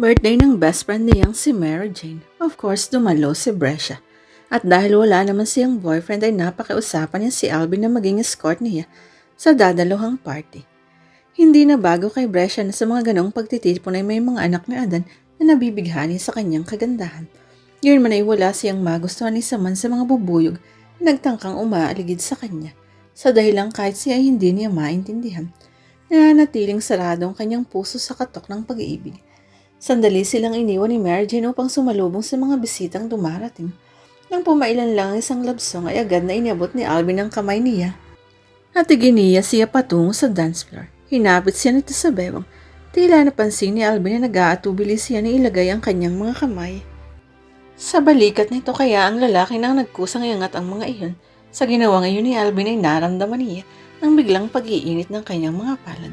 Birthday ng best friend niyang si Mary Jane. Of course, dumalo si Brescia. At dahil wala naman siyang boyfriend ay napakiusapan niya si Alvin na maging escort niya sa dadaluhang party. Hindi na bago kay Brescia na sa mga ganong pagtitipon ay may mga anak ni Adan na nabibighani sa kanyang kagandahan. Yun man ay wala siyang magustuhan isa man sa mga bubuyog na nagtangkang umaaligid sa kanya. Sa dahilang kahit siya ay hindi niya maintindihan, nananatiling sarado ang kanyang puso sa katok ng pag-ibig. Sandali silang iniwan ni Mary Jane upang sumalubong sa mga bisitang dumarating. Nang pumailan lang ang isang love ay agad na inabot ni Alvin ang kamay niya. At iginiya siya patungo sa dance floor. Hinapit siya nito sa bewang. Tila napansin ni Alvin na nag-aatubili siya na ilagay ang kanyang mga kamay. Sa balikat nito kaya ang lalaki nang nagkusang iangat ang mga iyon. Sa ginawa ngayon ni Alvin ay naramdaman niya ang biglang pag-iinit ng kanyang mga palad.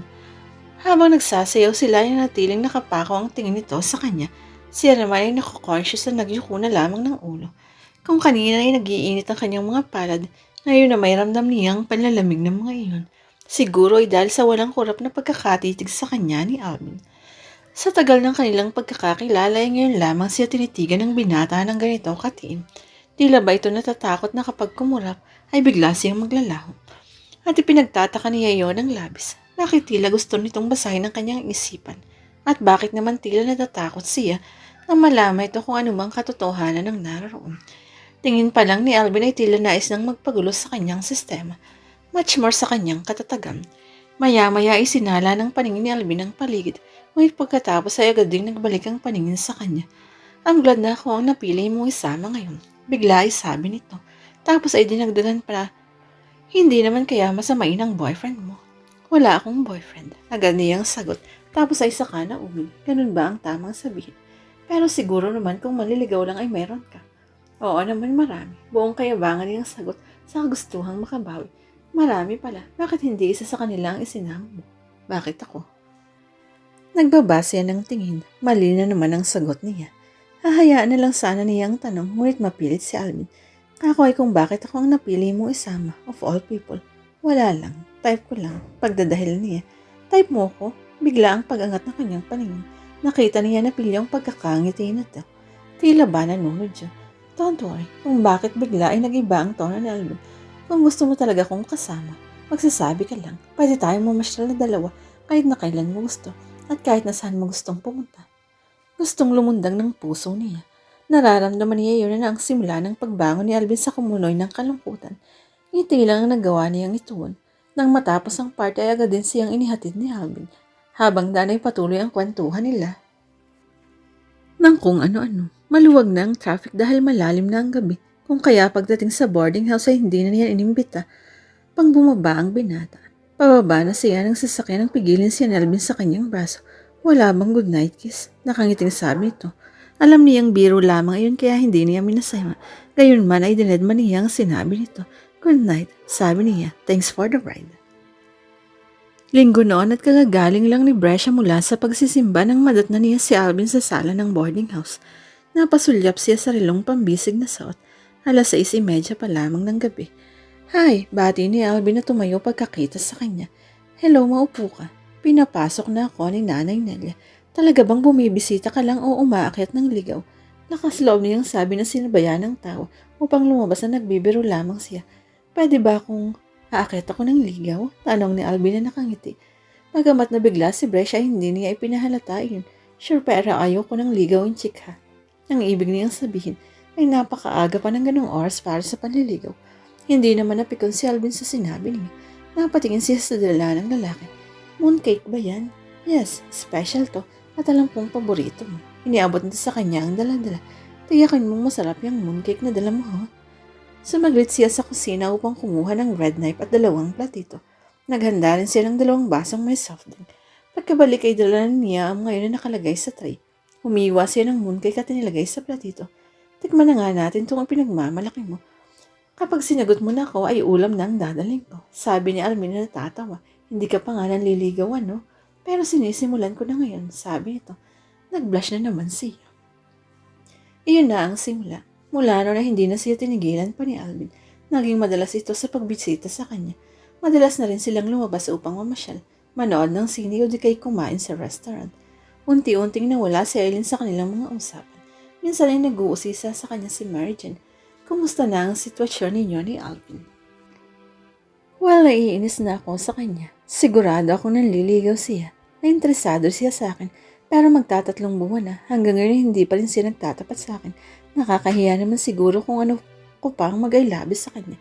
Habang nagsasayaw sila ay natiling nakapako ang tingin nito sa kanya. Siya naman ay nakoconscious na nagyuko na lamang ng ulo. Kung kanina ay nagiinit ang kanyang mga palad, ngayon na may ramdam niyang panlalamig ng mga iyon. Siguro ay dahil sa walang kurap na pagkakatitig sa kanya ni Alvin. Sa tagal ng kanilang pagkakakilala ay ngayon lamang siya tinitigan ng binata ng ganito katiin. Tila ba ito natatakot na kapag kumurap ay bigla siyang maglalaho. At ipinagtataka niya yon ng labis. Bakit tila gusto nitong basahin ang kanyang isipan? At bakit naman tila natatakot siya na malaman ito kung anumang katotohanan ng naroon? Tingin pa lang ni Alvin ay tila nais nang magpagulo sa kanyang sistema. Much more sa kanyang katatagan. Maya-maya ay sinala ng paningin ni Alvin ang paligid. Ngunit pagkatapos ay agad ding nagbalik ang paningin sa kanya. I'm glad na ako ang napili mong isama ngayon. Bigla ay sabi nito. Tapos ay dinagdagan pa hindi naman kaya masamain ang boyfriend mo. Wala akong boyfriend. Agad niyang sagot. Tapos ay saka na umig. Ganun ba ang tamang sabihin? Pero siguro naman kung maliligaw lang ay meron ka. Oo naman marami. Buong kayabangan niyang sagot sa kagustuhang makabawi. Marami pala. Bakit hindi isa sa kanila ang isinama mo? Bakit ako? Nagbabase ng tingin. Mali na naman ang sagot niya. Hahayaan na lang sana niya ang tanong, ngunit mapilit si Alvin. Ako ay kung bakit ako ang napili mo isama, of all people. Wala lang. Type ko lang. Pagdadahil niya. Type mo ko. Bigla ang pag-angat ng kanyang paningin. Nakita niya na pilyong pagkakangiti na to. Tila ba nanunod siya. Don't worry kung bakit bigla ay nag-iba ang tono ni Alvin. Kung gusto mo talaga kong kasama, magsasabi ka lang. Pwede tayong mamasyal na dalawa kahit na kailan mo gusto at kahit na saan mo gustong pumunta. Gustong lumundang ng puso niya. Nararamdaman niya yun na ang simula ng pagbangon ni Alvin sa kumunoy ng kalungkutan. Ngiti lang ang nagawa niyang ituon. Nang matapos ang party ay agad din siyang inihatid ni Alvin. Habang danay patuloy ang kwentuhan nila. Nang kung ano-ano, maluwag na ang traffic dahil malalim na ang gabi. Kung kaya pagdating sa boarding house ay hindi na niya inimbita. Pang bumaba ang binata. Pababa na siya ng sasakyan ng pigilin si Alvin sa kanyang braso. Wala bang good night kiss? Nakangiting sabi nito. Alam niyang biro lamang iyon kaya hindi niya minasaya. Gayunman ay dinedman niya ang sinabi nito. Good night, sabi niya. Thanks for the ride. Linggo noon at kagagaling lang ni Brescia mula sa pagsisimba nang madat na niya si Alvin sa sala ng boarding house. Napasulyap siya sa rilong pambisig na suot. Alas 6.30 pa lamang ng gabi. Hi, bati ni Alvin na tumayo pagkakita sa kanya. Hello, maupo ka. Pinapasok na ako ni Nanay Nelia. Talaga bang bumibisita ka lang o umaakyat ng ligaw? Lakas loob niyang sabi na sinabayan ng tao upang lumabas na nagbibiro lamang siya. Pwede ba kung aakyat ako ng ligaw? Tanong ni Alvin na nakangiti. Magamat na bigla si Brescia hindi niya ipinahalata yun. Sure pero ayaw ko ng ligaw yung chick ha. Ang ibig niyang sabihin ay napakaaga pa ng ganong oras para sa panliligaw. Hindi naman napikon si Alvin sa sinabi niya. Napatingin siya sa dala ng lalaki. Mooncake ba yan? Yes, special to. At alam kong paborito mo. Iniabot nito sa kanya ang dala-dala. Tiyakin mong masarap yung mooncake na dala mo, ha? Sumaglit siya sa kusina upang kumuha ng red knife at dalawang platito. Naghanda rin siya ng dalawang basong may soft drink. Pagkabalik ay dala niya ang ngayon na nakalagay sa tray. Humiwa siya ng mooncake at nilagay sa platito. Tikman na nga natin itong pinagmamalaki mo. Kapag sinagot mo na ako, ay ulam na ang dadaling ko. Sabi ni Almin na natatawa. Hindi ka pa nga nanliligawan, no? Pero sinisimulan ko na ngayon, sabi nito. Nag-blush na naman siya. Iyon na ang simula. Mula no na hindi na siya tinigilan pa ni Alvin, naging madalas ito sa pagbisita sa kanya. Madalas na rin silang lumabas upang mamasyal, manood ng sine o di kay kumain sa restaurant. Unti-unting nawala si Eileen sa kanilang mga usapan. Minsan ay nag-uusisa sa kanya si Mary Jane. Kumusta na ang sitwasyon ninyo ni Alvin? Well, naiinis na ako sa kanya. Sigurado ako nanliligaw siya. Na interesado siya sa akin. Pero magtatatlong buwan na. Hanggang ngayon hindi pa rin siya nagtatapat sa akin. Nakakahiya naman siguro kung ano ko pang mag-I sa kanya.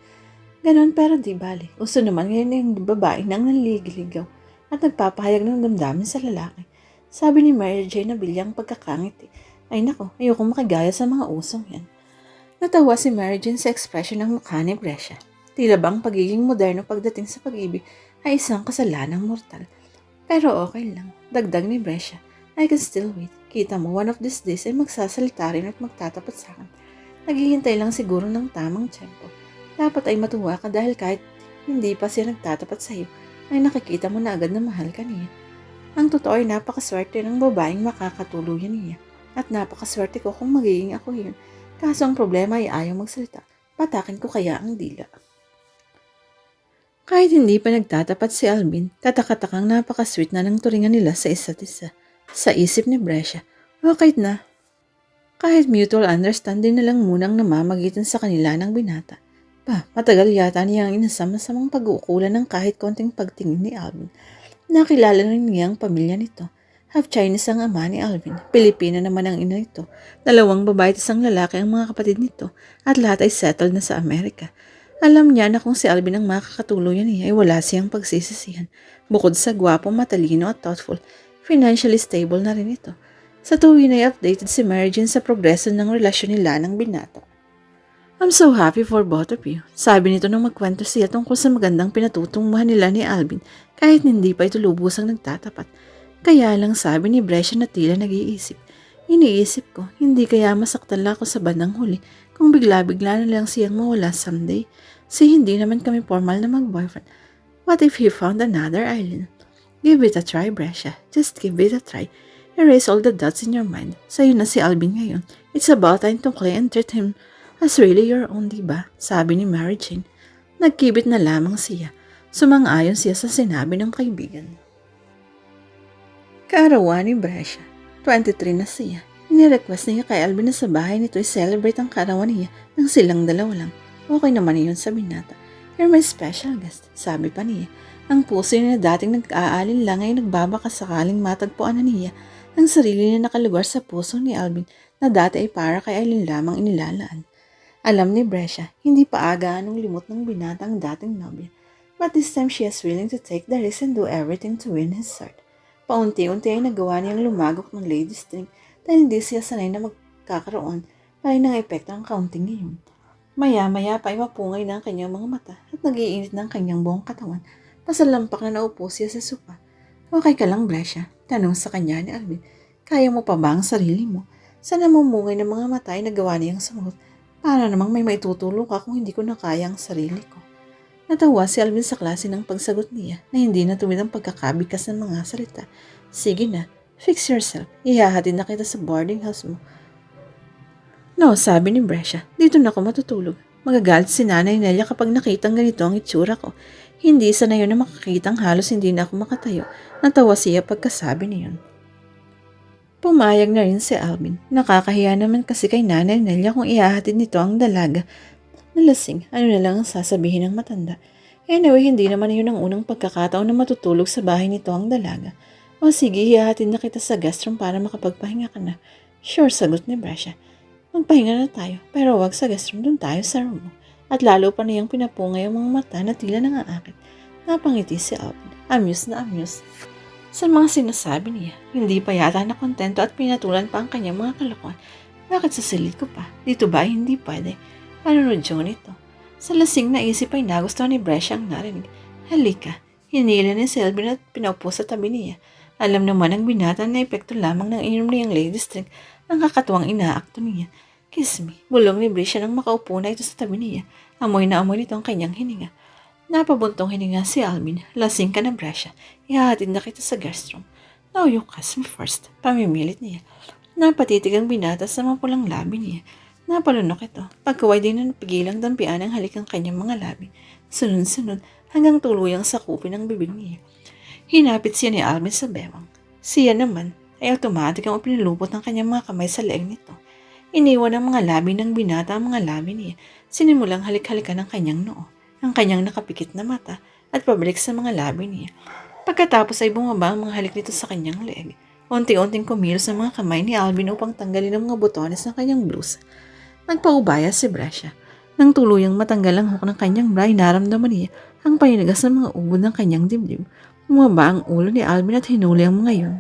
Ganon pero di bali. Uso naman ngayon yung babae nang nanliligaw at nagpapahayag ng damdamin sa lalaki. Sabi ni Mary Jane na bilyang pagkakangit eh. Ay nako, ayokong makigaya sa mga usong yan. Natawa si Mary Jane sa ekspresyon ng mukha ni Brescia. Tila bang pagiging moderno pagdating sa pag-ibig ay isang kasalanang mortal. Pero okay lang, dagdag ni Brescia. I can still wait. Kita mo, one of these days ay magsasalita rin at magtatapat sa akin. Naghihintay lang siguro ng tamang tempo. Dapat ay matuwa ka dahil kahit hindi pa siya nagtatapat sa iyo, ay nakikita mo na agad na mahal ka niya. Ang totoo ay napakaswerte ng babaeng makakatuluyan niya. At napakaswerte ko kung magiging ako yun. Kaso ang problema ay ayaw magsalita. Patakin ko kaya ang dila. Kahit hindi pa nagtatapat si Alvin, katakatakang napakasweet na ng turingan nila sa isa't isa. Sa isip ni Brescia, okay na. Kahit mutual understanding na lang munang namamagitan sa kanila ng binata. Pa, matagal yata niya ang inasama-samang pag-uukulan ng kahit konting pagtingin ni Alvin. Nakilala rin niya ang pamilya nito. Half Chinese ang ama ni Alvin. Pilipina naman ang ina nito. Dalawang babae at isang lalaki ang mga kapatid nito. At lahat ay settled na sa Amerika. Alam niya na kung si Alvin ang makakatuluyan niya ay wala siyang pagsisisihan. Bukod sa gwapo, matalino at thoughtful, financially stable na rin ito. Sa tuwin ay updated si Mary sa progreso ng relasyon nila ng binata. I'm so happy for both of you. Sabi nito nang magkwento siya tungkol sa magandang pinatutungmuhan nila ni Alvin kahit hindi pa ito lubusang nagtatapat. Kaya lang sabi ni Brescia na tila nag-iisip. Iniisip ko, hindi kaya masaktan lang ako sa bandang huli kung bigla-bigla na lang siyang mawala someday. Si hindi naman kami formal na mag-boyfriend. What if he found another island? Give it a try, Brescia. Just give it a try. Erase all the dots in your mind. Sa'yo na si Alvin ngayon. It's about time to claim and treat him as really your own, diba? Sabi ni Mary Jane. Nagkibit na lamang siya. Sumang-ayon siya sa sinabi ng kaibigan. Kaarawan ni Brescia. 23 na siya. Inirequest niya kay Alvin na sa bahay nito i-celebrate ang kaarawan niya nang silang dalawa lang. Okay naman yun sa binata. You're my special guest, sabi pa niya. Ang puso niya na dating nag-aalin lang ay nagbabaka sakaling matagpuan na niya ang sarili na nakalugar sa puso ni Alvin na dati ay para kay Aileen lamang inilalaan. Alam ni Brescia, hindi pa aga anong limot ng binata ang dating nobya. But this time she is willing to take the risk and do everything to win his heart. Paunti-unti ay nagawa niyang lumagok ng lady string dahil hindi siya sanay na magkakaroon pa rin ng epekto ang counting ngayon. Maya-maya pa ay mapungay na ang kanyang mga mata at nagiinit ng kanyang buong katawan. Pasalampak na naupo siya sa sopa. Okay ka lang, Brescia? Tanong sa kanya ni Alvin. Kaya mo pa ba ang sarili mo? Sa namumungay ng mga mata ay nagawa niyang sumagot. Para namang may maitutulong ka kung hindi ko na kaya ang sarili ko. Natawa si Alvin sa klase ng pagsagot niya na hindi na tumid ang pagkakabikas ng mga salita. Sige na, fix yourself. Ihahatid na kita sa boarding house mo. No, sabi ni Brescia, dito na ako matutulog. Magagalit si Nanay Nelia kapag nakitang ganito ang itsura ko. Hindi sa na makakitang halos hindi na ako makatayo. Natawa siya pagkasabi niyon. Pumayag na rin si Alvin. Nakakahiya naman kasi kay Nanay Nelia kung ihahatid nito ang dalaga. Nalasing, ano na lang ang sasabihin ng matanda. Anyway, hindi naman yun ang unang pagkakataon na matutulog sa bahay nito ang dalaga. O sige, ihahatid na kita sa guest room para makapagpahinga ka na. Sure, sagot ni Brescia. Magpahinga na tayo, pero wag sa guest room, dun tayo sa room mo. At lalo pa niyang pinapungay ang mga mata na tila nangaakit. Napangiti si Alvin. Amuse na amuse. Sa mga sinasabi niya, hindi pa yata na kontento at pinatulan pa ang kanyang mga kalokohan. Bakit sa silid ko pa? Dito ba hindi pwede? Panunod John ito. Sa lasing na isip ay nagustuhan ni Brescia ang narinig. Halika, hinila ni Selvin at pinaupo sa tabi niya. Alam naman ang binata na epekto lamang ng inom niyang ladies drink ang kakatuwang inaakto niya. Kiss me. Bulong ni Brescia nang makaupo na ito sa tabi niya. Amoy na amoy nito ang kanyang hininga. Napabuntong hininga si Alvin. Lasing ka na, Brescia. Ihahatid na kita sa guest room. Now you kiss me first. Pamimilit niya. Napatitig ang binata sa mapulang labi niya. Napalunok ito. Pagkaway din na napigilang dampian ang halik ang kanyang mga labi. Sunod-sunod hanggang tuluyang sakupin ang bibig niya. Hinapit siya ni Alvin sa bewang. Siya naman, ay automatic ang pinulupot ng kanyang mga kamay sa leeg nito. Iniwan ang mga labi ng binata ang mga labi niya. Sinimulang halik-halikan ng kanyang noo, ang kanyang nakapikit na mata at pabalik sa mga labi niya. Pagkatapos ay bumaba ang mga halik nito sa kanyang leeg. Unti-unting kumilos ang mga kamay ni Alvin upang tanggalin ang mga botones ng kanyang blouse. Nagpaubaya si Brescia. Nang tuluyang matanggal ang hook ng kanyang bra, ay naramdaman niya ang paninigas ng mga ubod ng kanyang dibdib. Bumaba ang ulo ni Alvin at hinuli ang mga yun.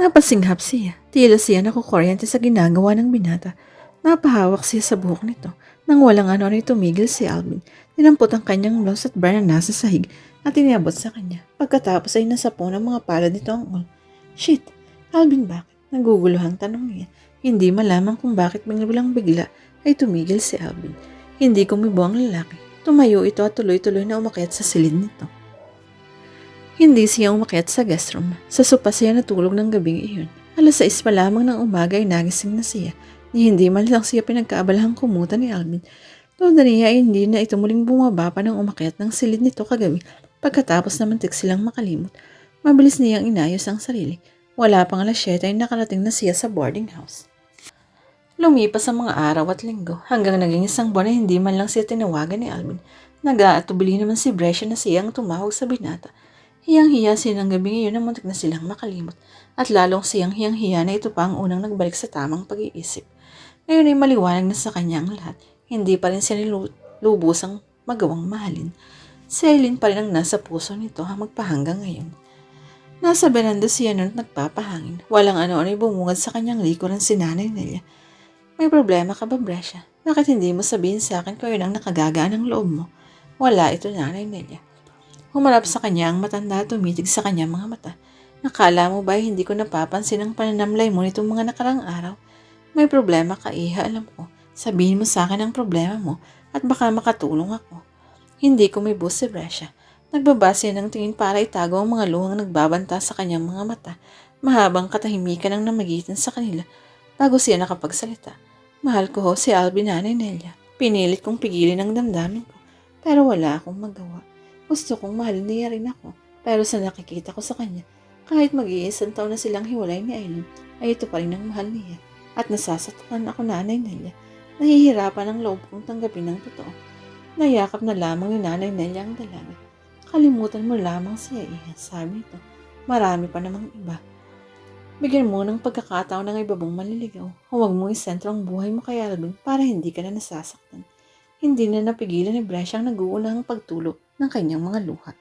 Napasinghap siya. Tila siya nakukuryente sa ginagawa ng binata. Napahawak siya sa buhok nito. Nang walang ano ay tumigil si Alvin. Tinampot ang kanyang blouse at bra na nasa sahig at iniabot sa kanya. Pagkatapos ay nasapo ng mga palad nito ang ulo. Shit! Alvin bakit? Naguguluhang tanong niya. Hindi malaman kung bakit biglang bigla ay tumigil si Alvin. Hindi kumibo ang lalaki. Tumayo ito at tuloy-tuloy na umakyat sa silid nito. Hindi siya umakyat sa guest room. Sa sopa siya natulog ng gabing iyon. Alas 6 pa lamang ng umaga ay nagising na siya. Ni hindi man lang siya pinagkaabalahang kumuta ni Alvin. Toda niya ay hindi na ito muling bumaba pa ng umakyat ng silid nito kagabi pagkatapos na mantik silang makalimot. Mabilis niyang inayos ang sarili. Wala pang alas 7 ay nakarating na siya sa boarding house. Lumipas ang mga araw at linggo hanggang naging isang buwan na hindi man lang siya tinawagan ni Alvin. Nag-aatubili naman si Brescia na siyang tumawag sa binata. Hiyang-hiya silang gabi ngayon na muntik na silang makalimot at lalong siyang hiyang-hiya na ito pa ang unang nagbalik sa tamang pag-iisip. Ngayon ay maliwanag na sa kanya ang lahat. Hindi pa rin siya nilubusang magawang mahalin. Si Eileen pa rin ang nasa puso nito hang magpahanggang ngayon. Nasa beranda siya noon at nagpapahangin. Walang ano-ano ay bumungad sa kanyang likuran si nanay Nelia. May problema ka ba, Brescia? Bakit hindi mo sabihin sa akin kung yun ang nakagagaan ng loob mo? Wala ito, nanay Nelia. Humarap sa kanya ang matanda at tumitig sa kanya mga mata. Nakala mo ba hindi ko napapansin ang pananamlay mo nitong mga nakarang araw? May problema ka, Iha, alam ko. Sabihin mo sa akin ang problema mo at baka makatulong ako. Hindi ko may bus si Brescia. Nagbabase ng tingin para itago ang mga luhang nagbabanta sa kanyang mga mata. Mahabang katahimikan ang namagitan sa kanila bago siya nakapagsalita. Mahal ko ho si Alvin Nelia. Pinilit kong pigilin ang damdamin ko. Pero wala akong magawa. Gusto kong mahalin niya rin ako. Pero sa nakikita ko sa kanya, kahit mag-iisang taon na silang hiwalay ni Aileen, ay ito pa rin ang mahal niya. At nasasatukan ako nanay Nelia. Nahihirapan ang loob kong tanggapin ng totoo. Nayakap na lamang ni nanay Nelia ang dalaga. Kalimutan mo lamang siya, iha, sabi ito. Marami pa namang iba. Bigyan mo ng pagkakataon ng ibabong maliligaw. Huwag mo isentro ang buhay mo kay Alvin para hindi ka na nasasaktan. Hindi na napigilan ni Brescia ang nag-uunahang pagtulog ng kanyang mga luha.